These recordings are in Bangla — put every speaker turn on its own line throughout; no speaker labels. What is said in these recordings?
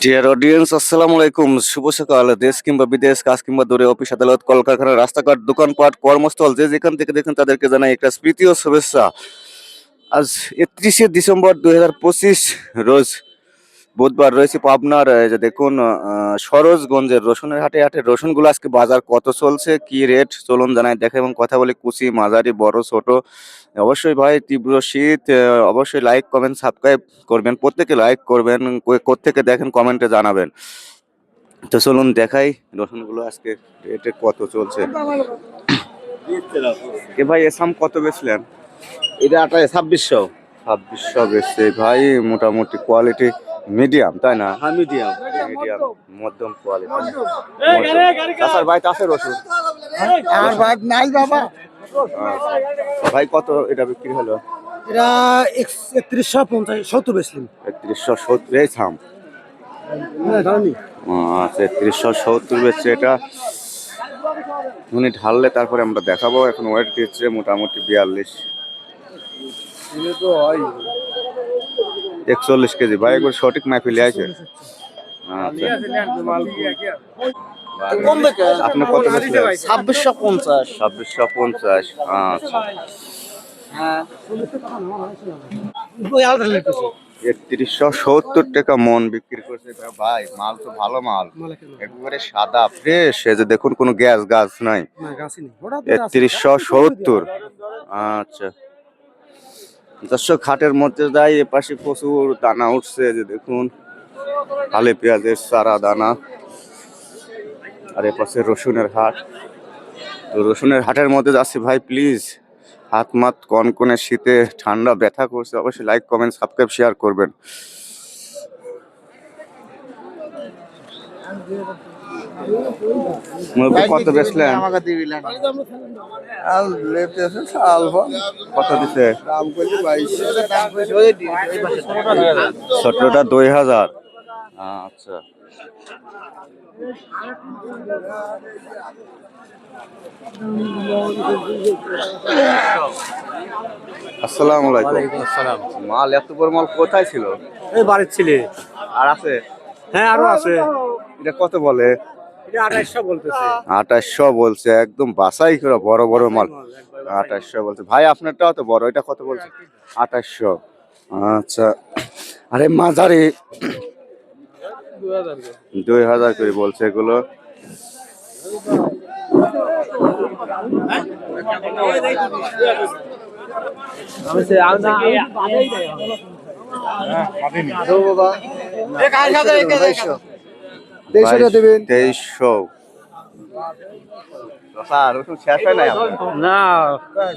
ডিয়ার অডিয়েন্স আসসালামু আলাইকুম শুভ সকাল দেশ কিংবা বিদেশ কাজ কিংবা দূরে অফিস আদালত কলকারখানা রাস্তাঘাট দোকানপাট কর্মস্থল যে যেখান থেকে দেখেন তাদেরকে জানাই একটা স্মৃতি ও শুভেচ্ছা আজ একত্রিশে ডিসেম্বর দুই হাজার পঁচিশ রোজ বুধবার রয়েছে পাবনার যে দেখুন সরোজগঞ্জের রসুনের হাটে হাটে রসুনগুলো আজকে বাজার কত চলছে কি রেট? চলুন জানাই দেখে এবং কথা বলি কুচি মাঝারি বড় ছোট। অবশ্যই ভাই তীব্র শীত অবশ্যই লাইক কমেন্ট সাবস্ক্রাইব করবেন প্রত্যেকে লাইক করবেন কো- কোত্থেকে দেখেন কমেন্টে জানাবেন। তো চলুন দেখাই রসুনগুলো আজকে রেটে কত চলছে। এ ভাই এসাম কত বেচলেন?
এটা আটাই ছাব্বিশশো।
ছাব্বিশশো বেচছে ভাই মোটামুটি কোয়ালিটি মিডিয়াম তাই না?
হ্যাঁ মিডিয়াম।
মিডিয়াম মধ্যম কোয়ালিটি চাষার ভাই আছে রসুন?
আর ভাই নাই বাবা।
আচ্ছা। ভাই কত এটা বিক্রি হলো?
এটা একত্রিশশো পঞ্চাশ সত্তর বেশলিম
একত্রিশশো সত্তর এই থাম। আচ্ছা একত্রিশশো সত্তর বেচছে এটা। উনি ঢাললে তারপরে আমরা দেখাবো। এখন ওয়েট দিচ্ছে মোটামুটি বিয়াল্লিশ। একচল্লিশ কেজি। ভাই একবার সঠিক মাইফিলে আছে। আচ্ছা। আপনি কত
ছাব্বিশশো পঞ্চাশ।
ছাব্বিশশো পঞ্চাশ আচ্ছা। একত্রিশশো সত্তর টাকা মন বিক্রি করছে। ভাই মাল তো ভালো মাল। একেবারে সাদা ফ্রেশ এই যে দেখুন কোনো গ্যাস গাছ নাই। একত্রিশশো সত্তর। আচ্ছা। দর্শক খাটের মধ্যে যাই, এপাশে পাশে প্রচুর দানা উঠছে যে দেখুন আলে পেঁয়াজের সারা দানা। আর এপাশে পাশে রসুনের হাট। তো রসুনের হাটের মধ্যে যাচ্ছি, ভাই প্লিজ হাত মাত কনকনে শীতে ঠান্ডা ব্যথা করছে, অবশ্যই লাইক কমেন্ট সাবস্ক্রাইব শেয়ার করবেন। মুরব্বি কত বেচলেন?
আমাকে দিবিলেন আল লেতে আছে আলফা
কত দিছে?
দাম
সতেরোটা দুই হাজার। আচ্ছা। আসসালামু আলাইকুম। মাল এত বড় মাল কোথায় ছিল?
এই বাড়ির ছেলে।
আর আছে?
হ্যাঁ আরও আছে।
এটা কত বলে আঠাশশো বলছে একদম বাসাই করে বড় বড় মাল আঠাশশো বলছে ভাই আপনারটাও তো বড় এটা কত বলছে আঠাশশো আচ্ছা আরে মাঝারি দুই হাজার করে বলছে এগুলো
টাকা দেবেন।
তেইশশো স্যার রসুন শেষ নাই আপনার?
না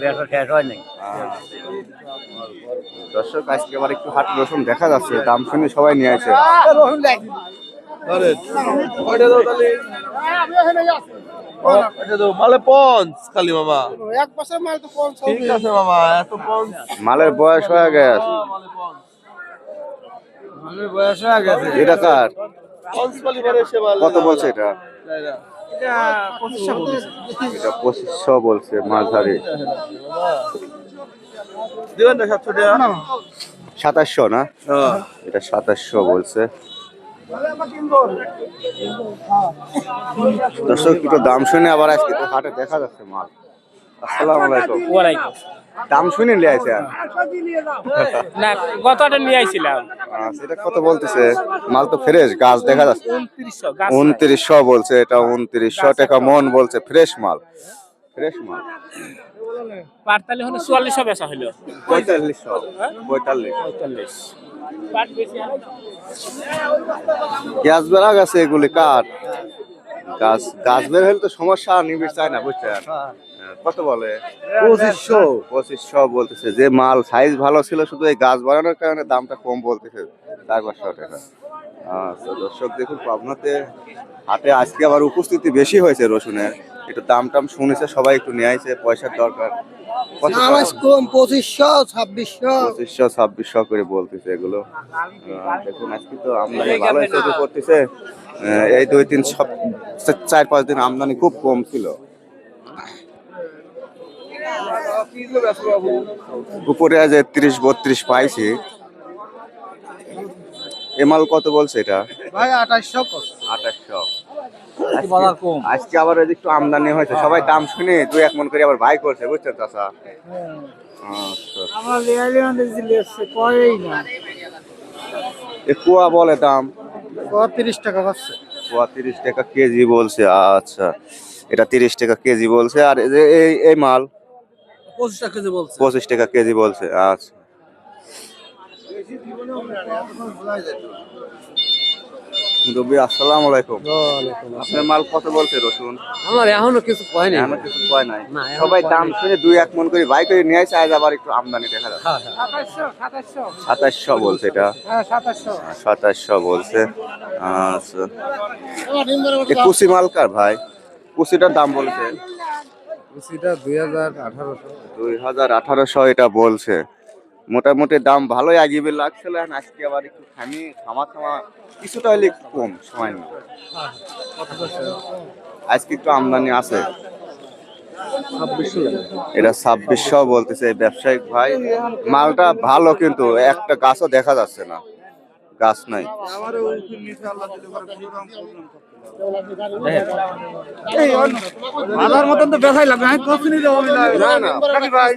দেড়শো শেষ নাই।
দর্শক আজকে আবার একটু হাট রসুন দেখা যাচ্ছে দাম শুনে সবাই নিয়ে আছে
মালে পঞ্চ খালি মামা।
এক বছর মাল তো কম
ঠিক আছে মামা এত পঞ্চ।
মালের বয়স হয়ে গেছে।
বয়স হয়ে গেছে।
এটা কার? কত বলছে এটা? এটা পঁচিশশো বলছে। মাঝারি। সাতাশশো না? এটা সাতাশশো বলছে। দর্শক একটু দাম শুনে আবার আজকে হাটে দেখা যাচ্ছে মাল। আসসালামু আলাইকুম।
ওয়ালাইকুম
দাম শুনে নিয়ে আছে
না গতটা নিয়ে আইছিলাম।
সেটা কত বলতেছে? মাল তো ফ্রেশ গাছ দেখা যাচ্ছে।
উনত্রিশশো
বলছে এটা উনত্রিশশো টাকা মন বলছে ফ্রেশ মাল। ফ্রেশ মাল।
পারতালে হলো চুয়াল্লিশশো বেচা হইল।
পঁয়তাল্লিশশো পঁয়তাল্লিশ।
পঁয়তাল্লিশ। পাট বেশি আর
গ্যাস বেড়া গেছে এগুলি কাঠ। গাছ গাছ বের হলে তো সমস্যা নিবিড় চায় না হ্যাঁ, কত বলে?
পঁচিশশো।
পঁচিশশো বলতেছে যে মাল সাইজ ভালো ছিল শুধু এই গাছ বাড়ানোর কারণে দামটা কম বলতেছে। চার পাঁচশো টাকা। আচ্ছা দর্শক দেখুন পাবনাতে হাটে আজকে আবার উপস্থিতি বেশি হয়েছে রসুনের। একটু দাম টাম শুনেছে সবাই একটু নিয়ে আইছে পয়সার দরকার।
কম পঁচিশশো ছাব্বিশশো।
পঁচিশশো ছাব্বিশশো করে বলতেছে এগুলো। দেখুন আজকে তো আমদানি ভালো হিসেবে করতেছে আহ, এই দুই তিন সপ চার পাঁচ দিন আমদানি খুব কম ছিল। উপরে আজ তিরিশ বত্রিশ পাইছি। এমাল কত বলছে এটা?
ভাই আঠাশশো
আঠাশশো। আজকে আবার একটু আমদানি হয়েছে। সবাই দাম শুনে দুই এক মন করে আবার ভাই করছে বুঝছেন চাষা আচ্ছা? এ কুয়া বলে দাম?
তিরিশ টাকা পাচ্ছে।
কুয়া তিরিশ টাকা কেজি বলছে আচ্ছা। এটা তিরিশ টাকা কেজি বলছে আর এই যে এই এই মাল
পঁচিশ টাকা কেজি বলছে।
পঁচিশ টাকা কেজি বলছে আচ্ছা। রবি আসসালামু আলাইকুম। আপনার মাল কত বলছে রসুন?
আমার এখনও কিছু কয়নি
এখনও কিছু কয় নাই। সবাই
কয়
দাম শুনে দুই এক মন করে বাই করে নিয়ে আসে আজ আবার একটু আমদানি দেখা যাচ্ছে।
সাতাশশো সাতাশশো
বলছে এটা।
হ্যাঁ সাতাশশো।
বলছে আচ্ছা। কুসি মালকার ভাই? কুসিটার দাম বলছে?
সেটা দুই হাজার আঠারোশো।
দুই হাজার আঠারোশো এটা বলছে। মোটামুটি দাম ভালোই আগিবে লাগছিল এখন আজকে আবার একটু খামি থামা থামা কিছুটা হলে কম সময় নিয়ে আজকে একটু আমদানি আছে। এটা ছাব্বিশশো বলতেছে এই ব্যবসায়িক ভাই। মালটা ভালো কিন্তু একটা গাছও দেখা যাচ্ছে না। গাছ নাই।
মালার মতন তো বেসাই লাগবে আমি কষ্ট নিতে হবে
না না
ভাই।